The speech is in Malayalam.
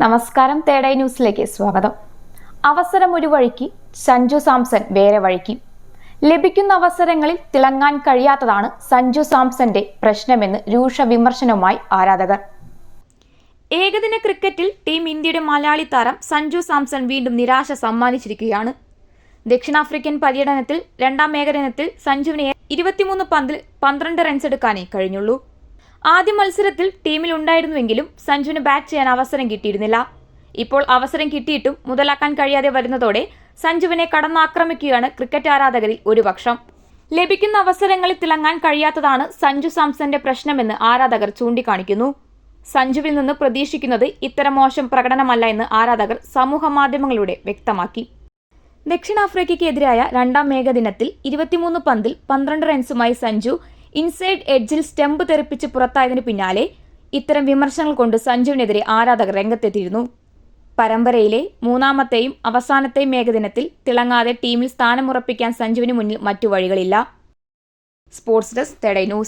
നമസ്കാരം തേടൈ ന്യൂസിലേക്ക് സ്വാഗതം. അവസരം ഒരു വഴിക്ക് സഞ്ജു സാംസൺ വേറെ വഴിക്ക്. ലഭിക്കുന്ന അവസരങ്ങളിൽ തിളങ്ങാൻ കഴിയാത്തതാണ് സഞ്ജു സാംസന്റെ പ്രശ്നമെന്ന് രൂക്ഷ വിമർശനവുമായി ആരാധകർ. ഏകദിന ക്രിക്കറ്റിൽ ടീം ഇന്ത്യയുടെ മലയാളി താരം സഞ്ജു സാംസൺ വീണ്ടും നിരാശ സമ്മാനിച്ചിരിക്കുകയാണ്. ദക്ഷിണാഫ്രിക്കൻ പര്യടനത്തിൽ രണ്ടാം ഏകദിനത്തിൽ സഞ്ജുവിനെ ഇരുപത്തിമൂന്ന് പന്തിൽ പന്ത്രണ്ട് റൺസ് എടുക്കാനേ കഴിഞ്ഞുള്ളൂ. ആദ്യ മത്സരത്തിൽ ടീമിൽ ഉണ്ടായിരുന്നുവെങ്കിലും സഞ്ജുവിന് ബാറ്റ് ചെയ്യാൻ അവസരം കിട്ടിയിരുന്നില്ല. ഇപ്പോൾ അവസരം കിട്ടിയിട്ടും മുതലാക്കാൻ കഴിയാതെ വരുന്നതോടെ സഞ്ജുവിനെ കടന്നാക്രമിക്കുകയാണ് ക്രിക്കറ്റ് ആരാധകരിൽ ഒരു പക്ഷം ലഭിക്കുന്ന അവസരങ്ങളിൽ തിളങ്ങാൻ കഴിയാത്തതാണ് സഞ്ജു സാംസന്റെ പ്രശ്നമെന്ന് ആരാധകർ ചൂണ്ടിക്കാണിക്കുന്നു. സഞ്ജുവിൽ നിന്ന് പ്രതീക്ഷിക്കുന്നത് ഇത്തരം മോശം പ്രകടനമല്ല എന്ന് ആരാധകർ സമൂഹ മാധ്യമങ്ങളിലൂടെ വ്യക്തമാക്കി. ദക്ഷിണാഫ്രിക്കയ്ക്കെതിരായ രണ്ടാം ഏകദിനത്തിൽ ഇരുപത്തിമൂന്ന് പന്തിൽ പന്ത്രണ്ട് റൺസുമായി സഞ്ജു ഇൻസൈഡ് എഡ്ജിൽ സ്റ്റെമ്പ് തെറിപ്പിച്ച് പുറത്തായതിനു പിന്നാലെ ഇത്തരം വിമർശനങ്ങൾ കൊണ്ട് സഞ്ജുവിനെതിരെ ആരാധകർ രംഗത്തെത്തിയിരുന്നു. പരമ്പരയിലെ മൂന്നാമത്തെയും അവസാനത്തെയും ഏകദിനത്തിൽ തിളങ്ങാതെ ടീമിൽ സ്ഥാനമുറപ്പിക്കാൻ സഞ്ജുവിന് മുന്നിൽ മറ്റു വഴികളില്ല. സ്പോർട്സ് ഡെസ്ക് തെടൈ ന്യൂസ്.